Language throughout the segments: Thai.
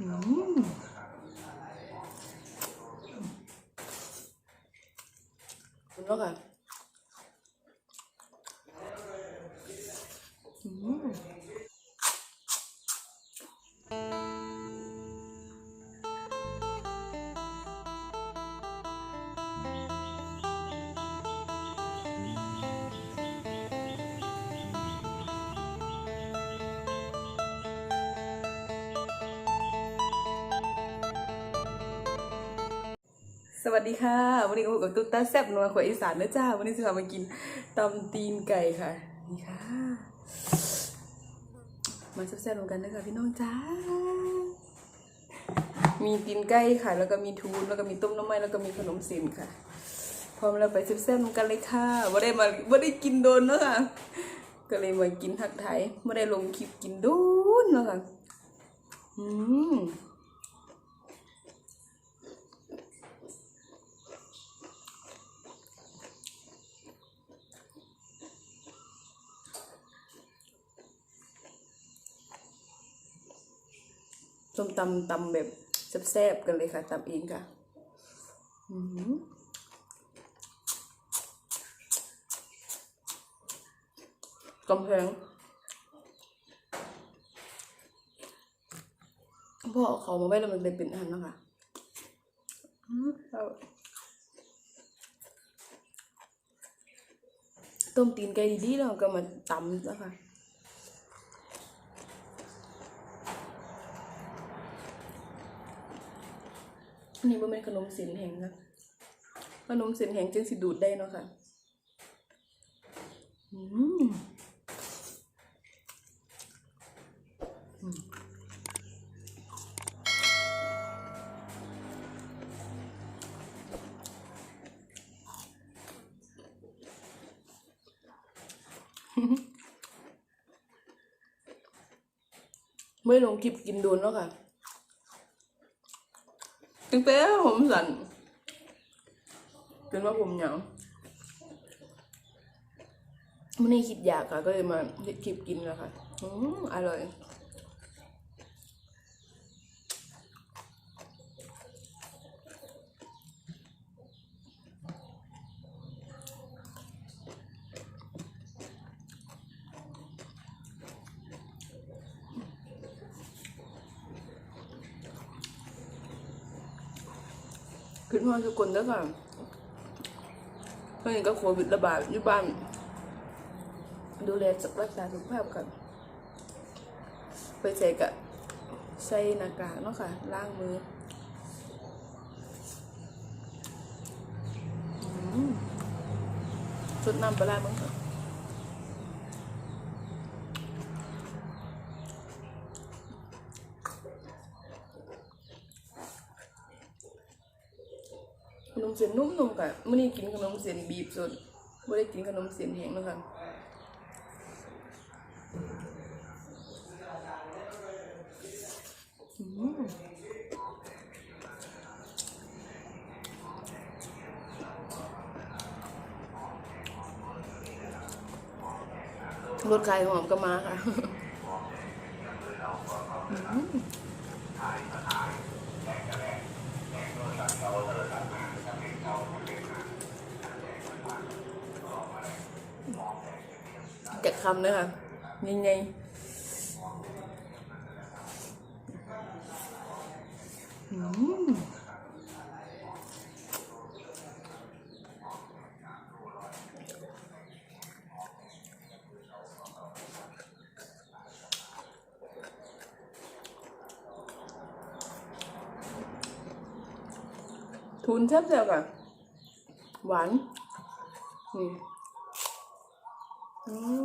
อืมคุณแวัสดีค่ะ วันนี้ก็พบกับตุ๊กตาแซ่บนัวขวอีสานนะจ้า วันนี้จะพามากินตำตีนไก่ค่ะ นี่ค่ะ มาแซ่บๆรวมกันนะคะพี่น้องจ้า มีตีนไก่ค่ะ แล้วก็มีทูนแล้วก็มีต้มน้ำมันแล้วก็มีขนมเส้นค่ะ พร้อมแล้วไปแซ่บๆรวมกันเลยค่ะว่าได้มาว่าได้กินโดนเนอะค่ะ ก็เลยมากินทักไทยไม่ได้ลงคลิปกินโดนเนอะค่ะ อืม ส้มตำตำแบบแซ่บๆกันเลยค่ะตำเองค่ะอือหือกำแพงพ่อเอาเขามาไว้แล้วมันเลยเป็นอันนะคะอืมเอาต้มตีนไก่ดีๆแล้วก็มาตำนะคะ อันนี้มันเป็นขนมสียนแห้งนะขนมสียนแห้งจึงสิดูดได้เนาะค่ะอืมไม่ลงคลิปกินโดนแล้วค่ะ ตั้งแต่ผมสั่นจนว่าผมเหงาไม่ได้คิดอยากค่ะก็เลยมาเฮ็ดคลิปกินแล้วค่ะ อืมอร่อย ขึ้นมาทุกคนแล้วค่ะเพราะนี่ก็โควิดระบาดอยู่บ้าน ดูแลรักษาสุขภาพกัน ไปใส่กะใส่หน้ากากเนาะค่ะ ล้างมืออืมสดน้ำปลาร้ามั้งค่ะ นมเส้นนุ่มๆค่ะมื่อนี้กินขนมเส้นบีบสดไม่ได้กินขนมเส้นแห้งนะคะรสไก่หอมก็มาค่ะ จะ คำเลยค่ะยังไงทุนแซ่บๆอะหวานนี่อืม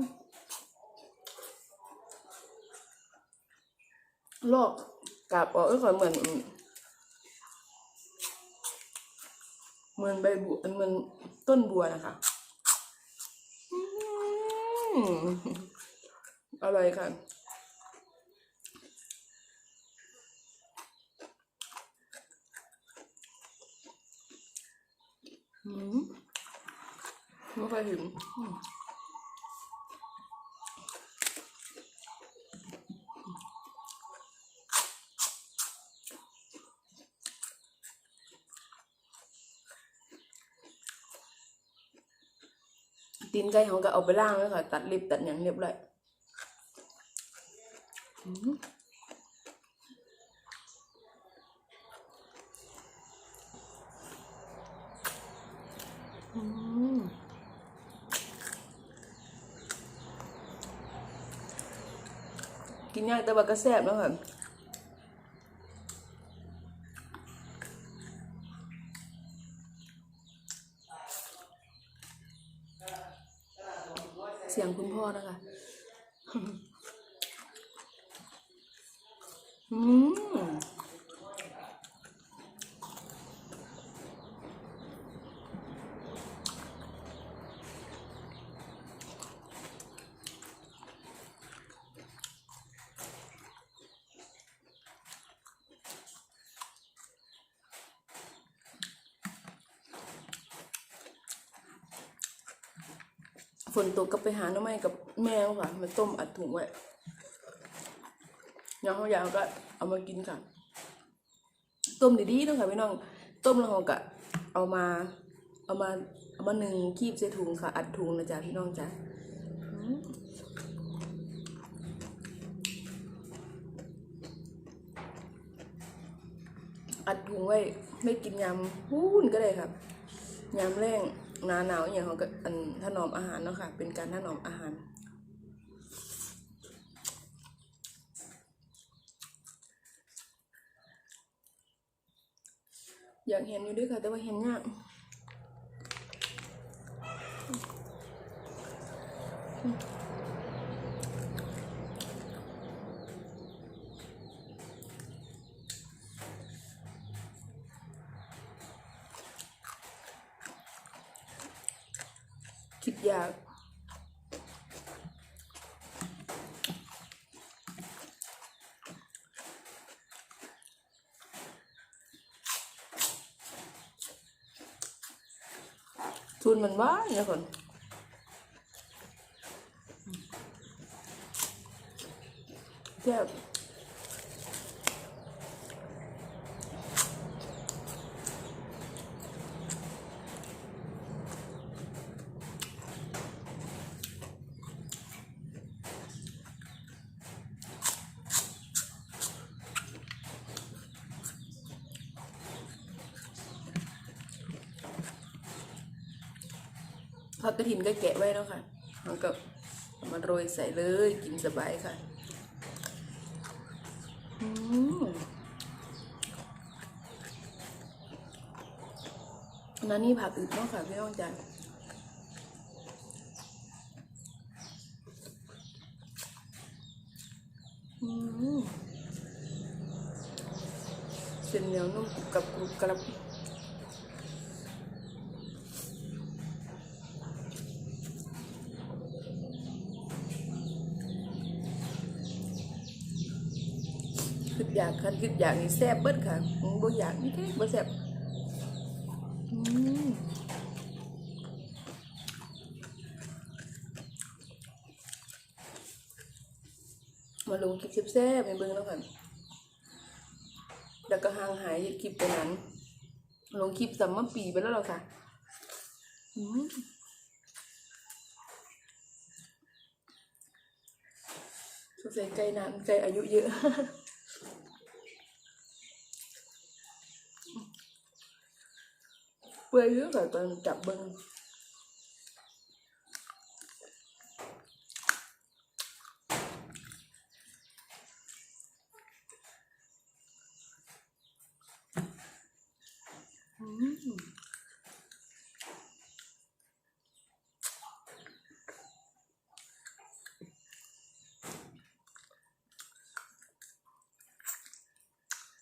ลอกกาบออกก็เหมือนเหมือนใบบัวเหมือนต้นบัวนะคะอร่อยค่ะอืมไม่ค่อยถึง ตีนไก่เขาก็เอาไปล่างแล้วค่ะ ตัดเล็บตัดอย่างเรียบร้อยอืมกินยากแต่ว่าก็แซ่บเนาะค่ะ เสียงคุณพ่อนะคะ อืมฝนตกก็ไปหาน้ำไม้กับแมวค่ะ มาต้มอัดถุงไว้ ยางเขายาวก็เอามากินค่ะ ต้มดีๆเนาะค่ะพี่น้อง ต้มแล้วเราก็เอามา เอามาเอามาหนึ่งคีบใส่ถุงค่ะ อัดถุงนะจ๊ะพี่น้องจ๊ะอัดถุงไว้ไม่กินยำหุ้นก็ได้ครับยามแรงหนาหนาวอย่างเขาก็อันถนอมอาหารเนาะค่ะ เป็นการถนอมอาหาร อยากเห็นอยู่ด้วยค่ะ แต่ว่าเห็นยาก นมันว่านนะคนแซ่บ ผักกระถินก็แกะไว้แล้วค่ะแล้วก็เอามาโรยใส่เลยกินสบายค่ะอืมนนั้นนี่ผักอึดเนาะค่ะพี่น้องจ๋าเส้นเหนียวนุ่มกรุบกับกรุบกรับ คันคิดอยากนี่แซ่บเบิดค่ะบ่อยากนี่แท้บ่แซ่บมาลงคลิปแซ่บให้เบิ่งแล้วกันแล้วก็ห่างหายคลิปไปนั้น ลงคลิปสัมมาปีไปแล้วหรอค่ะอืมสงสัยไก่นานไก่อายุเยอะ เปื่อยเยอะเลยตอนจับเบิ้งอืม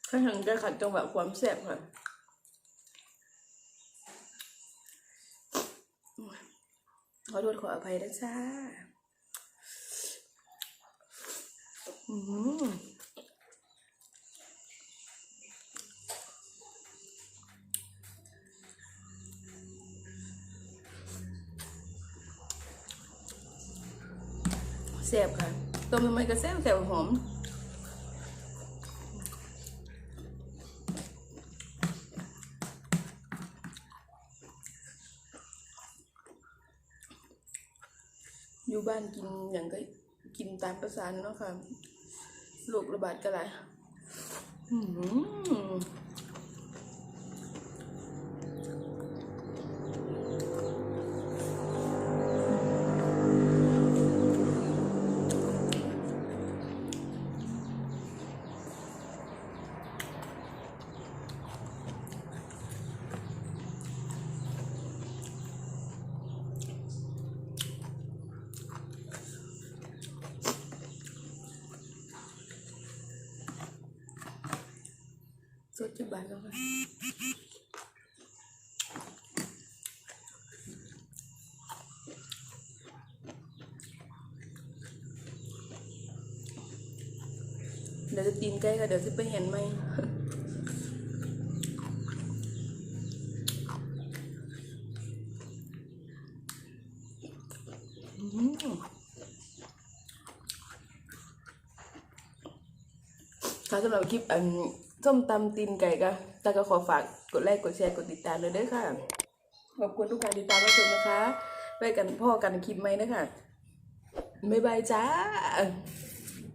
ถ้าทางจะขัดจังหวะความแซ่บค่ะ ขอ โทษขออภัยนะจ้าอืมแซ่บค่ะต้มทำไมก็แซ่บแซ่บหอม อยู่บ้านกินอย่างก็กินตามประสานเนาะค่ะโรคระบาดก็หลายอืม ดจุบานแล้วค่ะเดี๋ยวจะตีนใกล้ค่ะเดี๋ยวจะไปเห็นไหมอืมค่ะสำหรับคลิปอัน ส้มตำตีนไก่ก็ตาก็ขอฝากกดไลค์กดแชร์กดติดตามเลยด้วยค่ะ ขอบคุณทุกการติดตามรับชมนะคะไปกันพ่อกันคลิปไหมนะคะบ๊ายบายจ้า